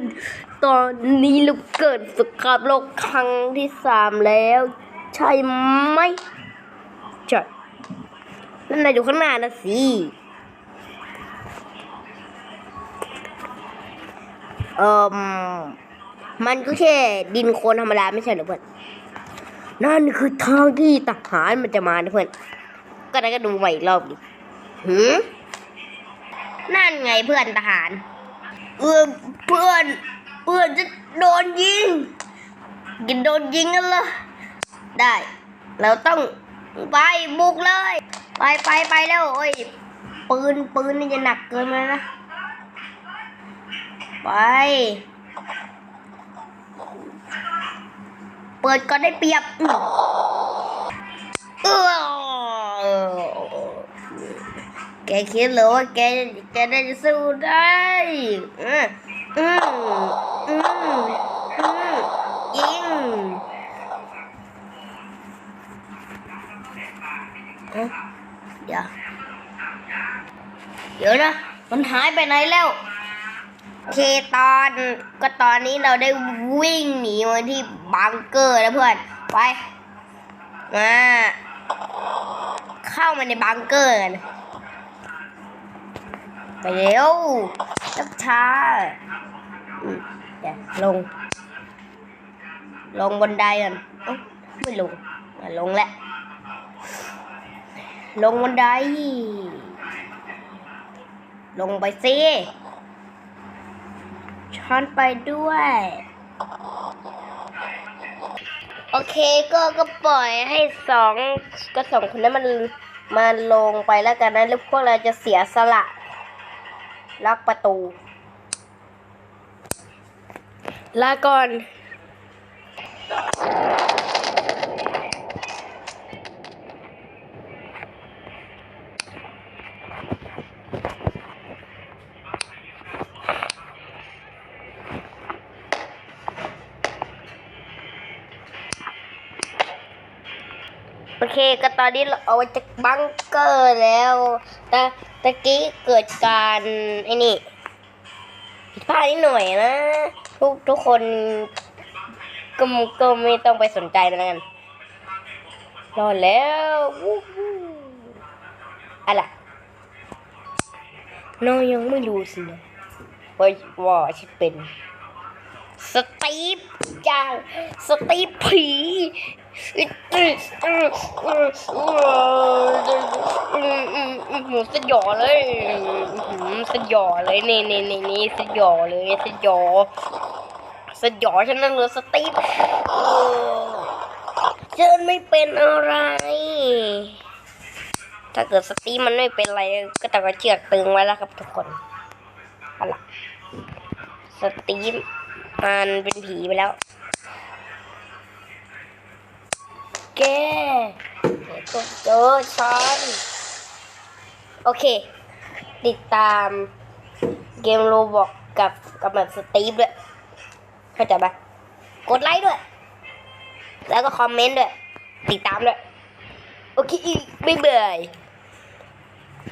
น ตอนนี้เราเกิดสงครามโลกครั้งที่สามแล้ว ใช่ไหมใช่นั่นนายอยู่ข้างหน้านะสิเอ่อมันก็แค่ดินโคลนธรรมดาไม่ใช่หรอเพื่อน นั่นคือทางที่ทหารมันจะมานะเพื่อน ก็ได้ก็ดูใหม่อีกรอบดิหืมนั่นไงเพื่อนทหาร เออเพื่อนเพื่อนจะโดนยิงกินโดนยิงกันเหรอได้ เราต้องไปบุกเลย ไปไปไปแล้วโอ้ยปืนปืนนี่จะหนักเกินไปนะ ไป เปิดก็ได้เปรียบเออ แกคิดเหรือว่าแกแกได้จะสู้ได้อืมอืมอืมอืมยิงเอ๊ะเดี๋ยวเดี๋ยวนะ มันหายไปไหนแล้วโอเคตอนก็ตอนนี้เราได้วิ่งหนีมาที่บังเกอร์แล้วเพื่อน ไป มา เข้ามาในบังเกอร์กัน ไปเร็วช้าช้าอืมเดี๋ยวลง ลงบนไดกันเอ้าไม่ลงลงแล้วลงบนได ลงไปสิช้อนไปด้วย โอเคก็ก็ปล่อยให้สองก็สองคนนั้นมันมาลงไปแล้วกันนะแล้วพวกเราจะเสียสละ ล็อกประตู ลาก่อน โอเคก็ตอนนี้เราเอาจากบังเกอร์แล้วแต่ตะกี้เกิดการไอ้นี่ผิดพลาดนิดหน่อยนะ ทุกทุกคนก็ก็ไม่ต้องไปสนใจมันแล้วกันรอดแล้วอะไรน้องยังไม่รู้สินะว่าว่าฉันเป็น สตีฟจ้างสตีฟผี สยอเลยสยอเลยนี่นี่นี่นี่สยอเลยสยอสยอฉันนั่นเลยสตีฟเจนไม่เป็นอะไร ถ้าเกิดสตีมันไม่เป็นอะไร ก็ต้องเอาเชือกตึงไว้แล้วครับทุกคนอาล่ะสตีมมันเป็นผีไปแล้ว แกเดี๋ยวต้องเจอฉัน โอเค ติดตามเกมโรบอกกับกับแบบสตีฟด้วย เข้าใจปะกดไลค์ด้วย แล้วก็คอมเมนต์ด้วย ติดตามด้วย โอเคบ๊ายบาย